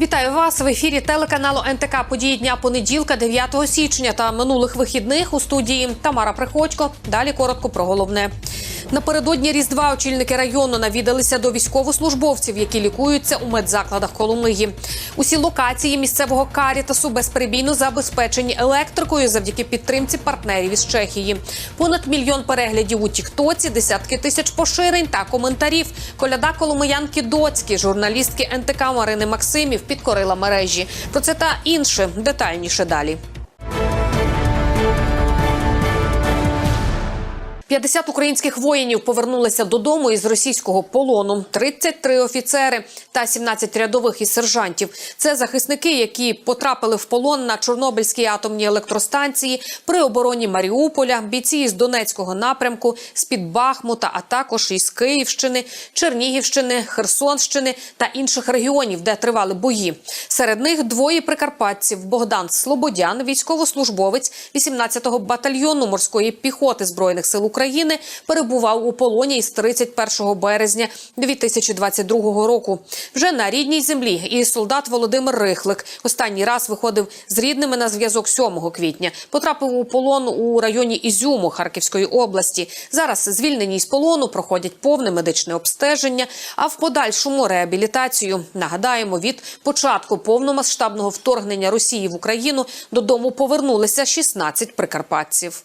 Вітаю вас в ефірі телеканалу НТК події дня понеділка, 9 січня та минулих вихідних у студії Тамара Приходько. Далі коротко про головне. Напередодні Різдва очільники району навідалися до військовослужбовців, які лікуються у медзакладах Коломиї. Усі локації місцевого карітасу безперебійно забезпечені електрикою завдяки підтримці партнерів із Чехії. Понад мільйон переглядів у Тіктоці, десятки тисяч поширень та коментарів. Коляда Коломиянки Доцькі, журналістки НТК Марини Максимів підкорила мережі. Про це та інше детальніше далі. 50 українських воїнів повернулися додому із російського полону. 33 офіцери та 17 рядових і сержантів. Це захисники, які потрапили в полон на Чорнобильській атомній електростанції при обороні Маріуполя, бійці із Донецького напрямку, з під Бахмута, а також із Київщини, Чернігівщини, Херсонщини та інших регіонів, де тривали бої. Серед них двоє прикарпатців: Богдан Слободян, військовослужбовець 18-го батальйону морської піхоти збройних сил України, перебував у полоні із 31 березня 2022 року. Вже на рідній землі і солдат Володимир Рихлик останній раз виходив з рідними на зв'язок 7 квітня. Потрапив у полон у районі Ізюму Харківської області. Зараз звільнені з полону проходять повне медичне обстеження, а в подальшому реабілітацію. Нагадаємо, від початку повномасштабного вторгнення Росії в Україну додому повернулися 16 прикарпатців.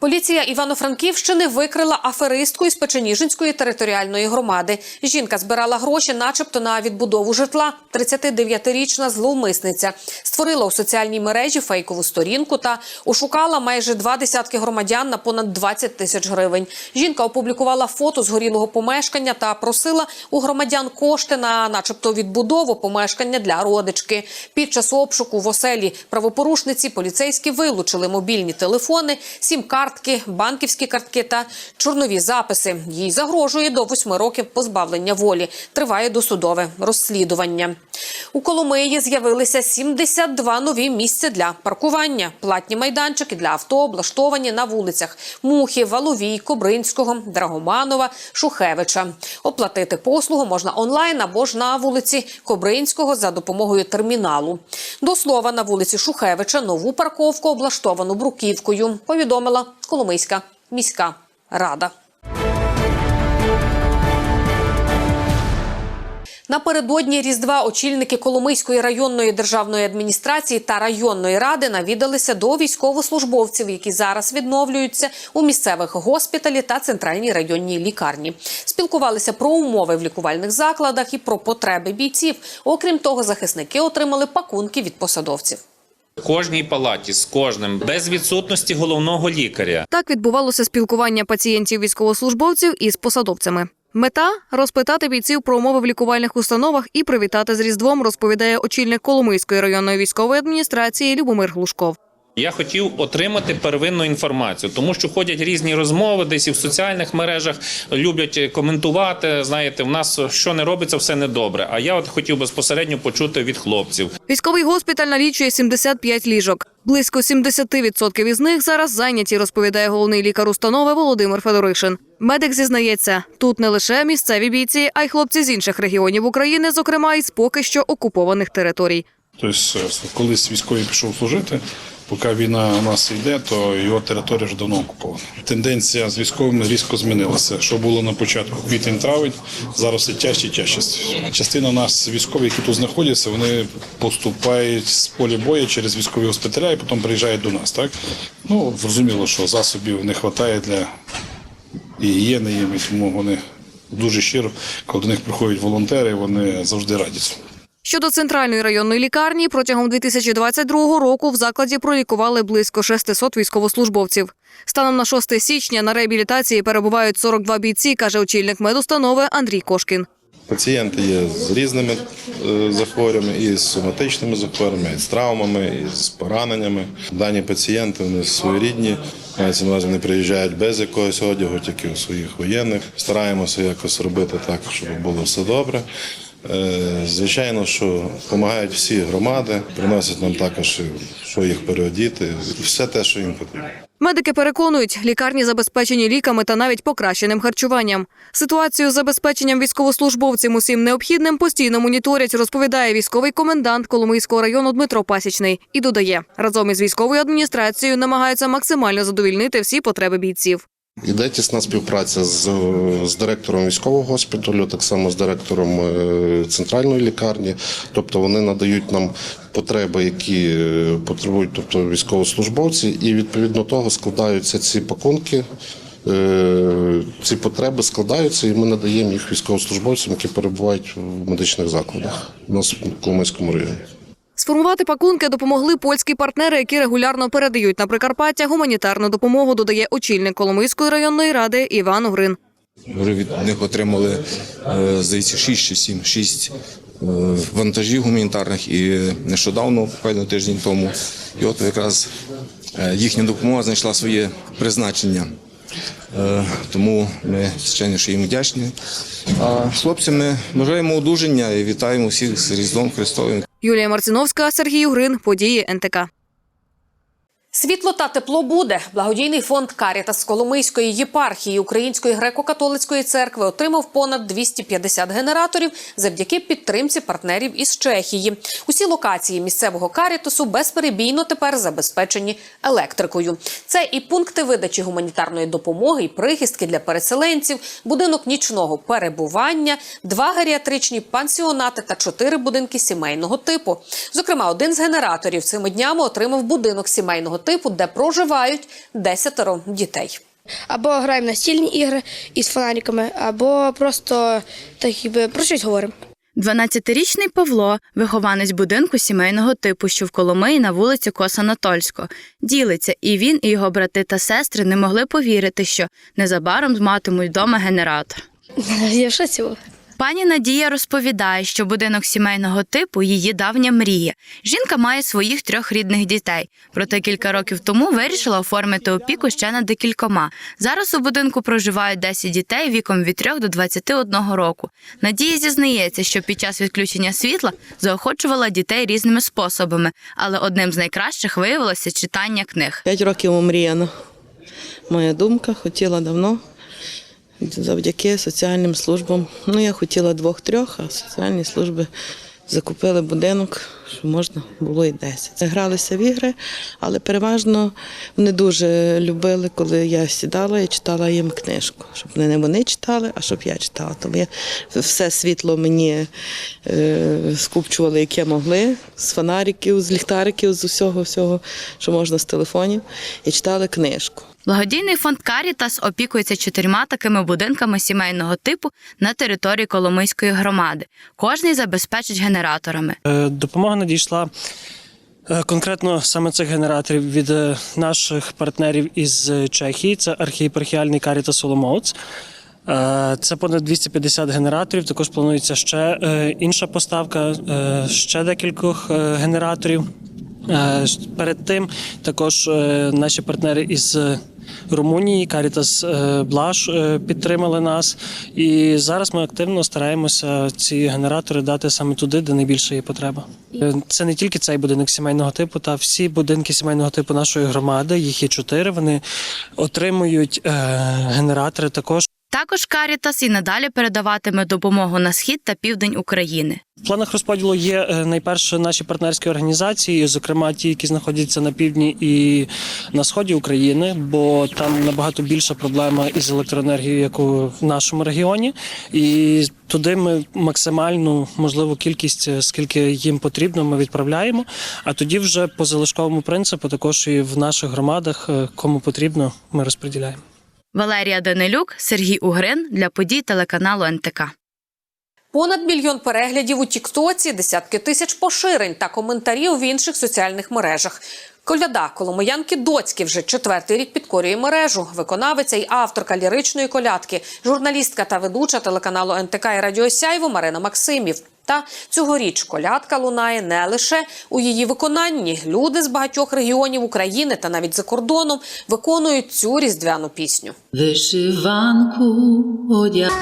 Поліція Івано-Франківщини викрила аферистку із Печеніжинської територіальної громади. Жінка збирала гроші, начебто, на відбудову житла. 39-річна зловмисниця створила у соціальній мережі фейкову сторінку та ошукала майже два десятки громадян на понад 20 тисяч гривень. Жінка опублікувала фото згорілого помешкання та просила у громадян кошти на, начебто, відбудову помешкання для родички. Під час обшуку в оселі правопорушниці поліцейські вилучили мобільні телефони, сім-картки, банківські картки та чорнові записи. Їй загрожує до восьми років позбавлення волі. Триває досудове розслідування. У Коломиї з'явилися 72 нові місця для паркування. Платні майданчики для авто облаштовані на вулицях Мухи, Валовій, Кобринського, Драгоманова, Шухевича. Оплатити послугу можна онлайн або ж на вулиці Кобринського за допомогою терміналу. До слова, на вулиці Шухевича нову парковку облаштовану бруківкою, повідомила Коломийська міська рада. Напередодні Різдва очільники Коломийської районної державної адміністрації та районної ради навідалися до військовослужбовців, які зараз відновлюються у місцевих госпіталі та центральній районній лікарні. Спілкувалися про умови в лікувальних закладах і про потреби бійців. Окрім того, захисники отримали пакунки від посадовців. Кожній палаті з кожним без відсутності головного лікаря. Так відбувалося спілкування пацієнтів військовослужбовців із посадовцями. Мета розпитати бійців про умови в лікувальних установах і привітати з Різдвом, розповідає очільник Коломийської районної військової адміністрації Любомир Глушков. Я хотів отримати первинну інформацію, тому що ходять різні розмови, десь і в соціальних мережах люблять коментувати. Знаєте, в нас що не робиться, все недобре. А я от хотів безпосередньо почути від хлопців. Військовий госпіталь налічує 75 ліжок. Близько 70% із них зараз зайняті, розповідає головний лікар установи Володимир Федоришин. Медик зізнається, тут не лише місцеві бійці, а й хлопці з інших регіонів України, зокрема із поки що окупованих територій. Тобто, е, колись військовий пішов служити, Поки війна у нас йде, то його територія вже давно окупована. Тенденція з військовими різко змінилася. Що було на початку квітень-травень, зараз все тяжче і тяжче. Частина нас військові, які тут знаходяться, вони поступають з поля бою через військові госпіталя і потім приїжджають до нас. Так ну зрозуміло, що засобів не вистачає для гігієни їм, тому вони дуже щиро, коли до них приходять волонтери, вони завжди раді. Щодо центральної районної лікарні, протягом 2022 року в закладі пролікували близько 600 військовослужбовців. Станом на 6 січня на реабілітації перебувають 42 бійці, каже очільник медустанови Андрій Кошкін. Пацієнти є з різними е, захворюваннями, і з соматичними захворюваннями, і з травмами, і з пораненнями. Дані пацієнти вони своєрідні. Мається на увазі, вони приїжджають без якогось одягу, тільки у своїх воєнних. Стараємося якось робити так, щоб було все добре. Е, Звичайно, що допомагають всі громади, приносять нам також, що їх переодіти, все те, що їм потрібно. Медики переконують, лікарні забезпечені ліками та навіть покращеним харчуванням. Ситуацію з забезпеченням військовослужбовців усім необхідним постійно моніторять, розповідає військовий комендант Коломийського району Дмитро Пасічний. І додає, разом із військовою адміністрацією намагаються максимально задовільнити всі потреби бійців. Іде тісна співпраця з, з директором військового госпіталю, так само з директором е, центральної лікарні. Тобто вони надають нам потреби, які е, потребують тобто військовослужбовці, і відповідно того складаються ці пакунки. е, Ці потреби складаються, і ми надаємо їх військовослужбовцям, які перебувають в медичних закладах у нас в Коломийському районі. Сформувати пакунки допомогли польські партнери, які регулярно передають на Прикарпаття гуманітарну допомогу, додає очільник Коломийської районної ради Іван Угрин. Вже від них отримали, е, здається, 6 чи 7, 6 вантажів гуманітарних і нещодавно, буквально тиждень тому. І от якраз е, їхня допомога знайшла своє призначення. Е, Тому ми, звичайно, що їм вдячні. А хлопцям ми бажаємо одужання і вітаємо всіх з Різдвом Христовим. Юлія Марциновська, Сергій Угрин, події НТК. Світло та тепло буде. Благодійний фонд Карітас Коломийської єпархії Української греко-католицької церкви отримав понад 250 генераторів завдяки підтримці партнерів із Чехії. Усі локації місцевого карітасу безперебійно тепер забезпечені електрикою. Це і пункти видачі гуманітарної допомоги, і прихистки для переселенців, будинок нічного перебування, два геріатричні пансіонати та чотири будинки сімейного типу. Зокрема, один з генераторів цими днями отримав будинок сімейного типу, де проживають десятеро дітей. Або граємо настільні ігри із фонариками, або просто так якби про щось говоримо. 12-річний Павло, вихованець будинку сімейного типу, що в Коломиї на вулиці Коса-Натольського, ділиться, і він, і його брати та сестри не могли повірити, що незабаром матимуть вдома генератор. Я в шоці був. Пані Надія розповідає, що будинок сімейного типу її давня мрія. Жінка має своїх трьох рідних дітей. Проте кілька років тому вирішила оформити опіку ще над декількома. Зараз у будинку проживають 10 дітей віком від 3 до 21 року. Надія зізнається, що під час відключення світла заохочувала дітей різними способами, але одним з найкращих виявилося читання книг. П'ять років омріяно. Моя думка хотіла давно. Завдяки соціальним службам. Ну, я хотіла двох-трьох, а соціальні служби закупили будинок, що можна було і десять. Гралися в ігри, але переважно вони дуже любили, коли я сідала і читала їм книжку. Щоб не вони читали, а щоб я читала. Тому я все світло мені е, скупчували, яке могли, з фонариків, з ліхтариків, з усього, всього, що можна з телефонів, і читали книжку. Благодійний фонд Карітас опікується чотирма такими будинками сімейного типу на території Коломийської громади. Кожний забезпечить генераторами. Е, Допомога надійшла е, конкретно саме цих генераторів від е, наших партнерів із Чехії. Це архієпархіальний Карітас Оломоуц. Е, Це понад 250 генераторів. Також планується ще інша поставка, ще декількох генераторів. Е, Перед тим також е, наші партнери із е, Румунії, Блаш е, підтримали нас. І зараз ми активно стараємося ці генератори дати саме туди, де найбільше є потреба. Це не тільки цей будинок сімейного типу, та всі будинки сімейного типу нашої громади, їх є чотири. Вони отримують генератори також. Також Карітас і надалі передаватиме допомогу на схід та південь України. В планах розподілу є е, найперше наші партнерські організації, зокрема ті, які знаходяться на півдні і на сході України, бо там набагато більша проблема із електроенергією, як у нашому регіоні. І туди ми максимальну можливу кількість, е, скільки їм потрібно, ми відправляємо. А тоді вже по залишковому принципу, також і в наших громадах, е, кому потрібно, ми розподіляємо. Валерія Данилюк, Сергій Угрин для подій телеканалу НТК. Понад мільйон переглядів у Тіктоці, десятки тисяч поширень та коментарів в інших соціальних мережах. Коляда Коломиянки Доцьки вже четвертий рік підкорює мережу. Виконавиця й авторка ліричної колядки, журналістка та ведуча телеканалу НТК і Радіо Сяйво Марина Максимів. Та цьогоріч колядка лунає не лише у її виконанні. Люди з багатьох регіонів України та навіть за кордоном виконують цю різдвяну пісню. Вишиванку одяг.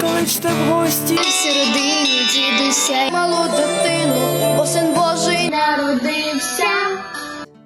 Кличте в гості середині дідуся, малу дитину, бо син Божий народився.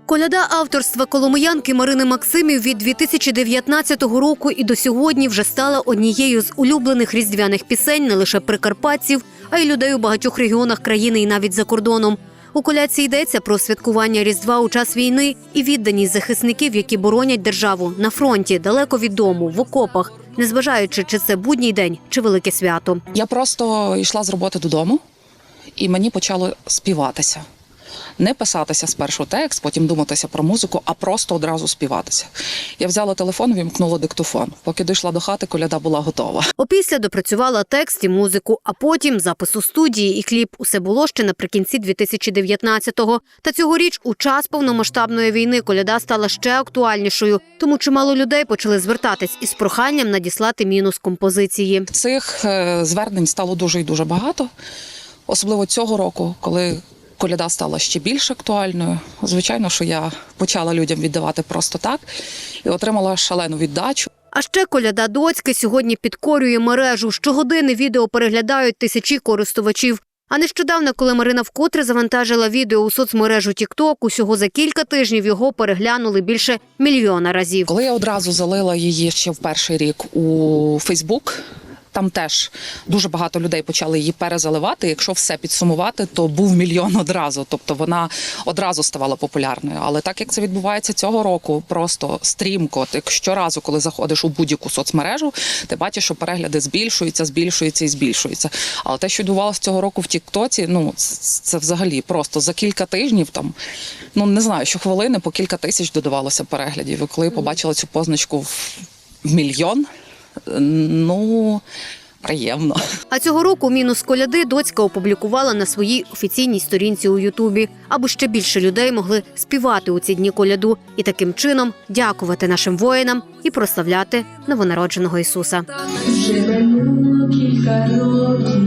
Коляда авторства коломиянки Марини Максимів від 2019 року і до сьогодні вже стала однією з улюблених різдвяних пісень не лише прикарпатців, а й людей у багатьох регіонах країни і навіть за кордоном. У коляці йдеться про святкування Різдва у час війни і відданість захисників, які боронять державу на фронті, далеко від дому, в окопах, незважаючи, чи це будній день, чи велике свято. Я просто йшла з роботи додому, і мені почало співатися. Не писатися спершу текст, потім думатися про музику, а просто одразу співатися. Я взяла телефон, вімкнула диктофон. Поки дійшла до хати, коляда була готова. Опісля допрацювала текст і музику, а потім запис у студії і кліп. Усе було ще наприкінці 2019-го. Та цьогоріч, у час повномасштабної війни, коляда стала ще актуальнішою, тому чимало людей почали звертатись із проханням надіслати мінус композиції. Цих е, звернень стало дуже і дуже багато, особливо цього року, коли коляда стала ще більш актуальною. Звичайно, що я почала людям віддавати просто так і отримала шалену віддачу. А ще коляда доцьки сьогодні підкорює мережу. Щогодини відео переглядають тисячі користувачів. А нещодавно, коли Марина вкотре завантажила відео у соцмережу TikTok, усього за кілька тижнів його переглянули більше мільйона разів. Коли я одразу залила її ще в перший рік у Фейсбук. Там теж дуже багато людей почали її перезаливати. Якщо все підсумувати, то був мільйон одразу. Тобто вона одразу ставала популярною. Але так як це відбувається цього року, просто стрімко. Ти щоразу, коли заходиш у будь-яку соцмережу, ти бачиш, що перегляди збільшуються, збільшуються і збільшуються. Але те, що відбувалося цього року в Тіктоці, ну це, взагалі просто за кілька тижнів там, ну не знаю, щохвилини по кілька тисяч додавалося переглядів. І коли я побачила цю позначку в мільйон. Ну, приємно. А цього року мінус коляди доцька опублікувала на своїй офіційній сторінці у Ютубі, аби ще більше людей могли співати у ці дні коляду і таким чином дякувати нашим воїнам і прославляти новонародженого Ісуса. Близько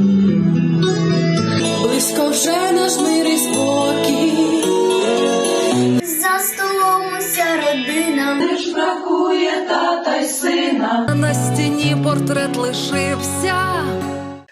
портрет лишився.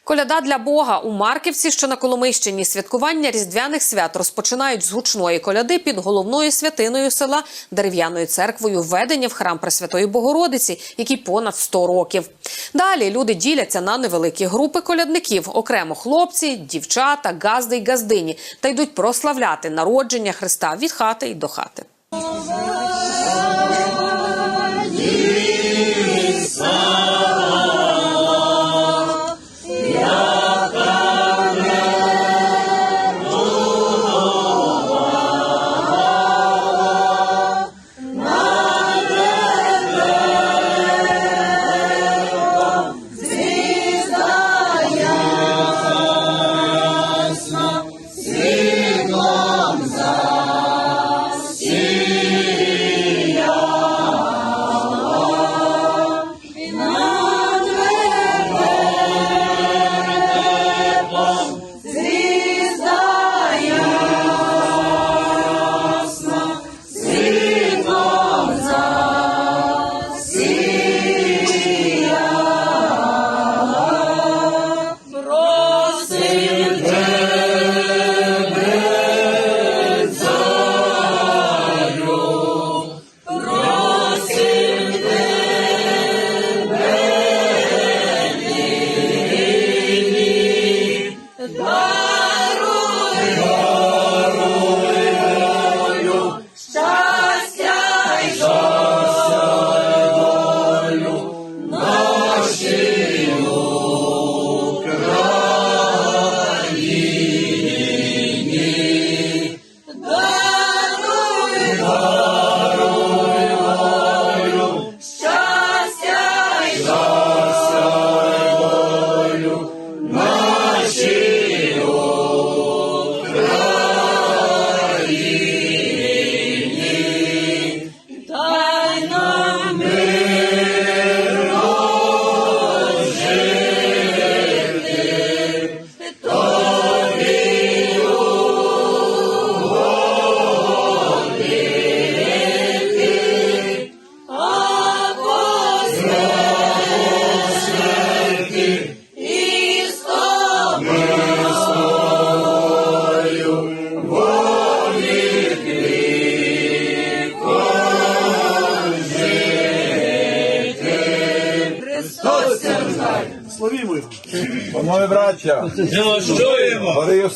Коляда для Бога у Марківці, що на Коломийщині, святкування різдвяних свят розпочинають з гучної коляди під головною святиною села дерев'яною церквою, введення в храм Пресвятої Богородиці, який понад 100 років. Далі люди діляться на невеликі групи колядників, окремо хлопці, дівчата, газди й газдині, та йдуть прославляти народження Христа від хати й до хати. Субтитрувальниця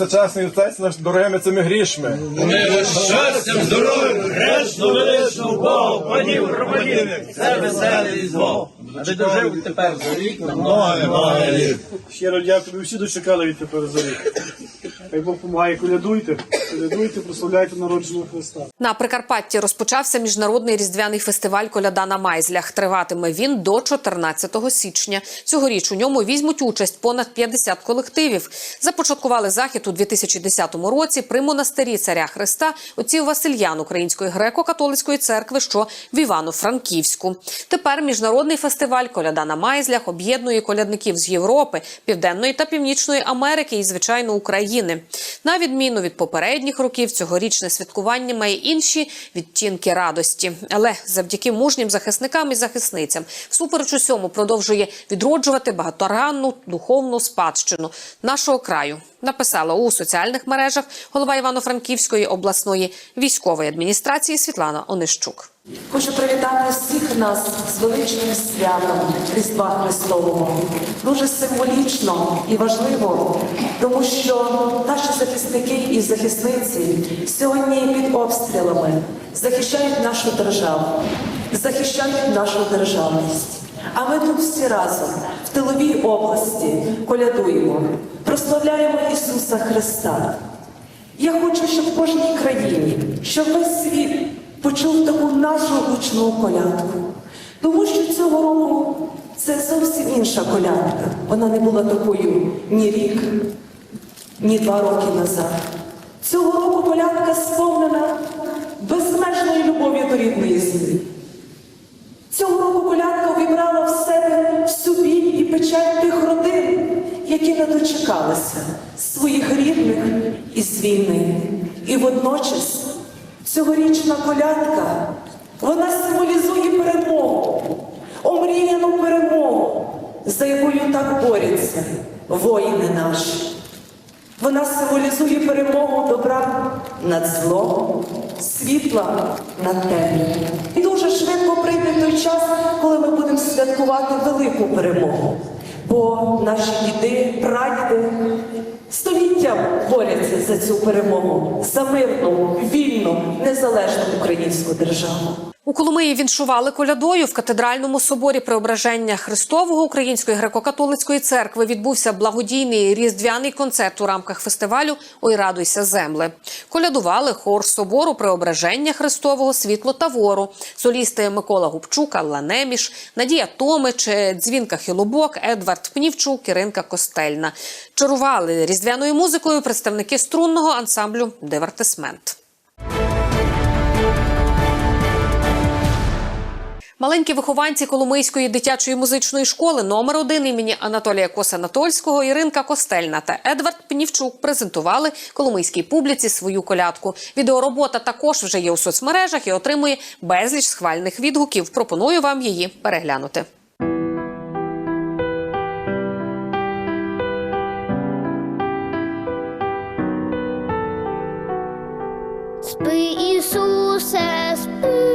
Горію отець наш дорогими цими грішми. Щастям, здоров'ям, гречно величного Богу, панів, громадів, все веселий. А ви дожив тепер за рік на многе літ. Щиро дякую, ви всі дочекали від тепер за рік. Хай Бог помагає, колядуйте, колядуйте, прославляйте народженого Христа. На Прикарпатті розпочався міжнародний різдвяний фестиваль Коляда на Майзлях. Триватиме він до 14 січня. Цьогоріч у ньому візьмуть участь понад 50 колективів. Започаткували захід у 2010 році при монастирі царя Христа отців Васильян Української греко-католицької церкви, що в Івано-Франківську. Тепер міжнародний фестиваль Коляда на Майзлях об'єднує колядників з Європи, Південної та Північної Америки і, звичайно, України. На відміну від попередніх років, цьогорічне святкування має інші відтінки радості. Але завдяки мужнім захисникам і захисницям, всупереч усьому продовжує відроджувати багаторганну духовну спадщину нашого краю. Написала у соціальних мережах голова Івано-Франківської обласної військової адміністрації Світлана Онищук. Хочу привітати всіх нас з величним святом Різдва Христового. Дуже символічно і важливо, тому що наші захисники і захисниці сьогодні під обстрілами захищають нашу державу, захищають нашу державність. А ми тут всі разом в тиловій області колядуємо, прославляємо Ісуса Христа. Я хочу, щоб в кожній країні, щоб весь світ почув таку нашу гучну колядку. Тому що цього року це зовсім інша колядка. Вона не була такою ні рік, ні два роки назад. Цього року колядка сповнена безмежною любов'ю до рідної землі. Цього року колядка увібрала в себе всю біль і печаль тих родин, які не дочекалися своїх рідних із війни. І водночас цьогорічна колядка вона символізує перемогу, омріяну перемогу, за якою так борються воїни наші. Вона символізує перемогу добра над злом, світла над темрявою. І дуже швидко прийде той час, коли ми будемо святкувати велику перемогу. Бо наші діди, прадіди століттям борються за цю перемогу, за мирну, вільну, незалежну українську державу. У Коломиї віншували колядою в катедральному соборі Преображення Христового Української греко-католицької церкви відбувся благодійний різдвяний концерт у рамках фестивалю Ой радуйся земле. Колядували хор собору Преображення Христового Світло та вору, солісти Микола Губчук, Алла Неміш, Надія Томич, Дзвінка Хилобок, Едвард Пнівчук, Іринка Костельна. Чарували різдвяною музикою представники струнного ансамблю Дивертисмент. Маленькі вихованці Коломийської дитячої музичної школи номер 1 імені Анатолія Косанатольського, Іринка Костельна та Едвард Пнівчук презентували коломийській публіці свою колядку. Відеоробота також вже є у соцмережах і отримує безліч схвальних відгуків. Пропоную вам її переглянути. Спи, Ісусе, спи,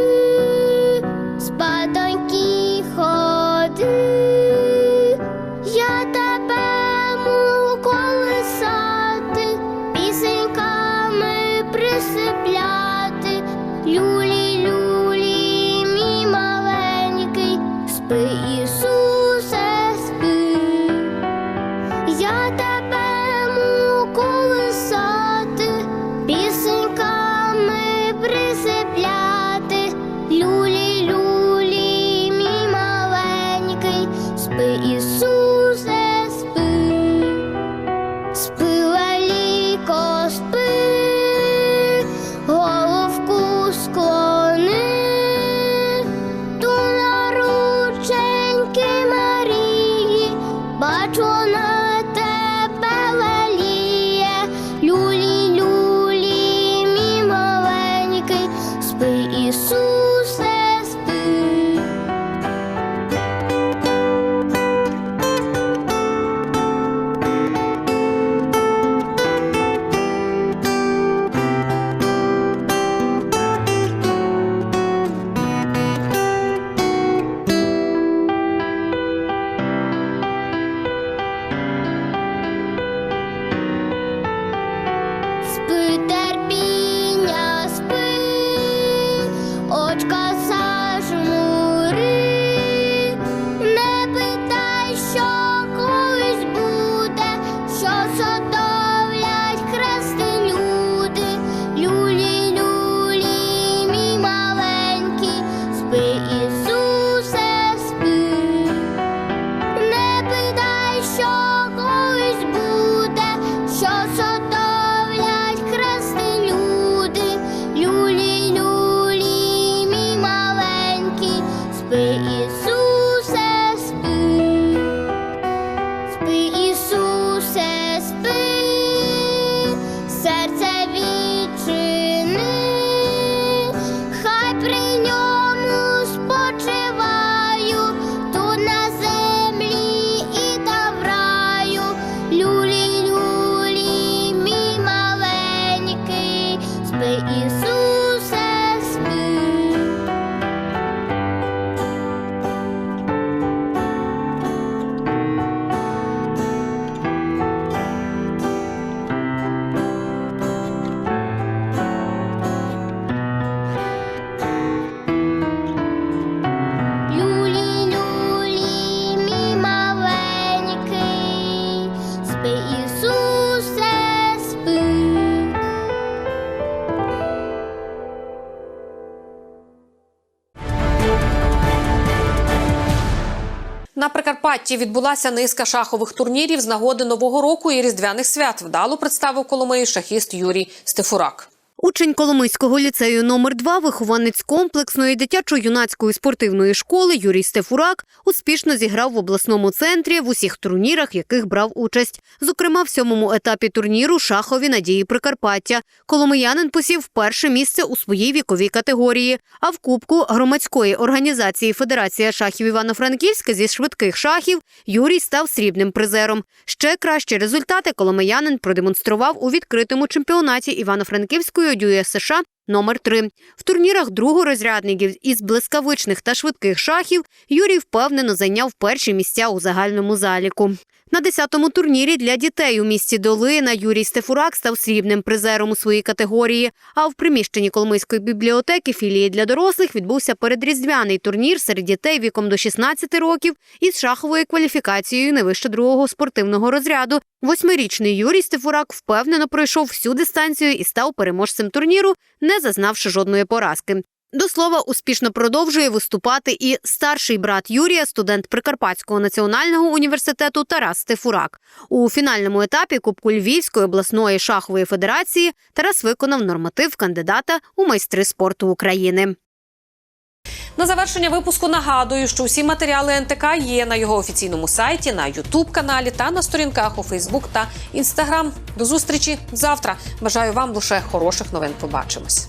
На відбулася низка шахових турнірів з нагоди нового року і різдвяних свят. Вдало представив Коломиї шахіст Юрій Стефурак. Учень Коломийського ліцею номер 2 вихованець комплексної дитячо-юнацької спортивної школи Юрій Стефурак успішно зіграв в обласному центрі в усіх турнірах, яких брав участь. Зокрема, в сьомому етапі турніру шахові надії Прикарпаття. Коломиянин посів перше місце у своїй віковій категорії. А в кубку громадської організації Федерація шахів Івано-Франківська зі швидких шахів Юрій став срібним призером. Ще кращі результати коломиянин продемонстрував у відкритому чемпіонаті Івано-Франківської ОДЮЄ США номер 3 В турнірах другорозрядників із блискавичних та швидких шахів Юрій впевнено зайняв перші місця у загальному заліку. На 10-му турнірі для дітей у місті Долина Юрій Стефурак став срібним призером у своїй категорії. А в приміщенні Коломийської бібліотеки філії для дорослих відбувся передріздвяний турнір серед дітей віком до 16 років із шаховою кваліфікацією не вище другого спортивного розряду. Восьмирічний Юрій Стефурак впевнено пройшов всю дистанцію і став переможцем турніру, не зазнавши жодної поразки. До слова, успішно продовжує виступати і старший брат Юрія, студент Прикарпатського національного університету Тарас Стефурак. У фінальному етапі Кубку Львівської обласної шахової федерації Тарас виконав норматив кандидата у майстри спорту України. На завершення випуску нагадую, що усі матеріали НТК є на його офіційному сайті, на Ютуб каналі та на сторінках у Фейсбук та Інстаграм. До зустрічі завтра. Бажаю вам лише хороших новин. Побачимось.